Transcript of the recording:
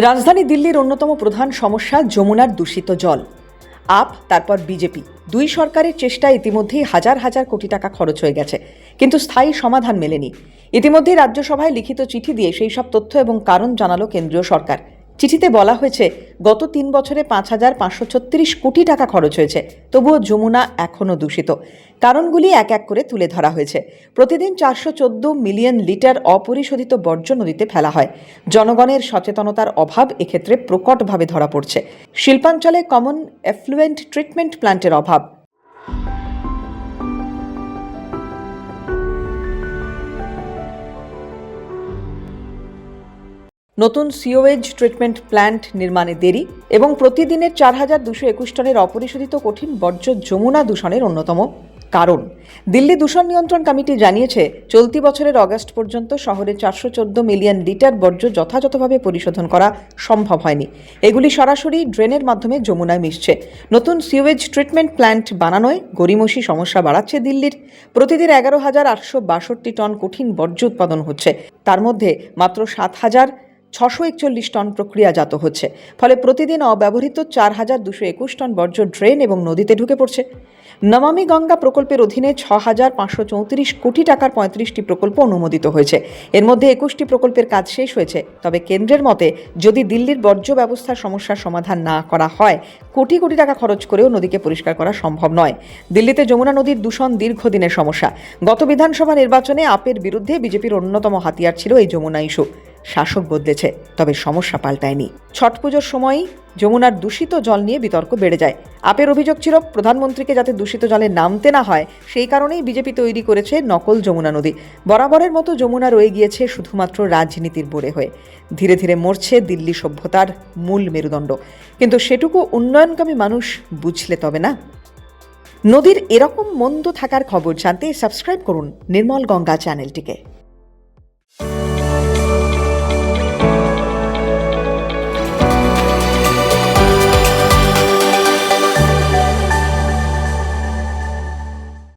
রাজধানী দিল্লির অন্যতম প্রধান সমস্যা যমুনার দূষিত জল। আপ, তারপর বিজেপি। দুই সরকারের চেষ্টা ইতিমধ্যেই হাজার হাজার কোটি টাকা খরচ হয়ে গেছে। কিন্তু স্থায়ী সমাধান মেলেনি। ইতিমধ্যেই রাজ্যসভায় লিখিত চিঠি দিয়ে সেই সব তথ্য এবং কারণ জানালো কেন্দ্রীয় সরকার। চিঠিতে বলা হয়েছে, গত তিন বছরে পাঁচ হাজার পাঁচশো ছত্রিশ কোটি টাকা খরচ হয়েছে, তবুও যমুনা এখনও দূষিত। কারণগুলি এক এক করে তুলে ধরা হয়েছে। প্রতিদিন চারশো চোদ্দ মিলিয়ন লিটার অপরিশোধিত বর্জ্য নদীতে ফেলা হয়। জনগণের সচেতনতার অভাব এক্ষেত্রে প্রকটভাবে ধরা পড়ছে। শিল্পাঞ্চলে কমন এফ্লুয়েন্ট ট্রিটমেন্ট প্ল্যান্টের অভাব। নতুন সিওয়েজ ট্রিটমেন্ট প্ল্যান্ট নির্মাণে দেরি এবং প্রতিদিনের চার হাজার দুশো একুশ টনের অপরিশোধিত কঠিন বর্জ্য যমুনা দূষণের অন্যতম কারণ। দিল্লি দূষণ নিয়ন্ত্রণ কমিটি জানিয়েছে, চলতি বছরের অগস্ট পর্যন্ত শহরে চারশো চোদ্দ মিলিয়ন লিটার বর্জ্য যথাযথভাবে পরিশোধন করা সম্ভব হয়নি। এগুলি সরাসরি ড্রেনের মাধ্যমে যমুনায় মিশছে। নতুন সিওয়েজ ট্রিটমেন্ট প্ল্যান্ট বানানোয় গরিমসি সমস্যা বাড়াচ্ছে দিল্লির। প্রতিদিন এগারো হাজার আটশো বাষট্টি টন কঠিন বর্জ্য উৎপাদন হচ্ছে। তার মধ্যে মাত্র সাত হাজার ছশো একচল্লিশ টন প্রক্রিয়াজাত হচ্ছে। ফলে প্রতিদিন অব্যবহৃত চার হাজার দুশো একুশ টন বর্জ্য ড্রেন এবং নদীতে ঢুকে পড়ছে। নমামি গঙ্গা প্রকল্পের অধীনে ছ হাজার পাঁচশো চৌত্রিশ কোটি টাকার পঁয়ত্রিশটি প্রকল্প অনুমোদিত হয়েছে। এর মধ্যে একুশটি প্রকল্পের কাজ শেষ হয়েছে। তবে কেন্দ্রের মতে, যদি দিল্লির বর্জ্য ব্যবস্থার সমস্যার সমাধান না করা হয়, কোটি কোটি টাকা খরচ করেও নদীকে পরিষ্কার করা সম্ভব নয়। দিল্লিতে যমুনা নদীর দূষণ দীর্ঘদিনের সমস্যা। গত বিধানসভা নির্বাচনে আপের বিরুদ্ধে বিজেপির অন্যতম হাতিয়ার ছিল এই যমুনা ইস্যু। শাসক বদলেছে, তবে সমস্যা পাল্টায়নি। ছট পুজোর সময়ই যমুনার দূষিত জল নিয়ে বিতর্ক বেড়ে যায়। আপের অভিযোগ ছিল, প্রধানমন্ত্রীকে যাতে দূষিত জলে নামতে না হয়, সেই কারণেই বিজেপি তৈরি করেছে নকল যমুনা নদী। বরাবরের মতো যমুনা রয়ে গিয়েছে শুধুমাত্র রাজনীতির বোরে হয়ে। ধীরে ধীরে মরছে দিল্লি সভ্যতার মূল মেরুদণ্ড। কিন্তু সেটুকু উন্নয়নকামী মানুষ বুঝলে তবে না? নদীর এরকম মন্দ থাকার খবর জানতে সাবস্ক্রাইব করুন নির্মল গঙ্গা চ্যানেলটিকে।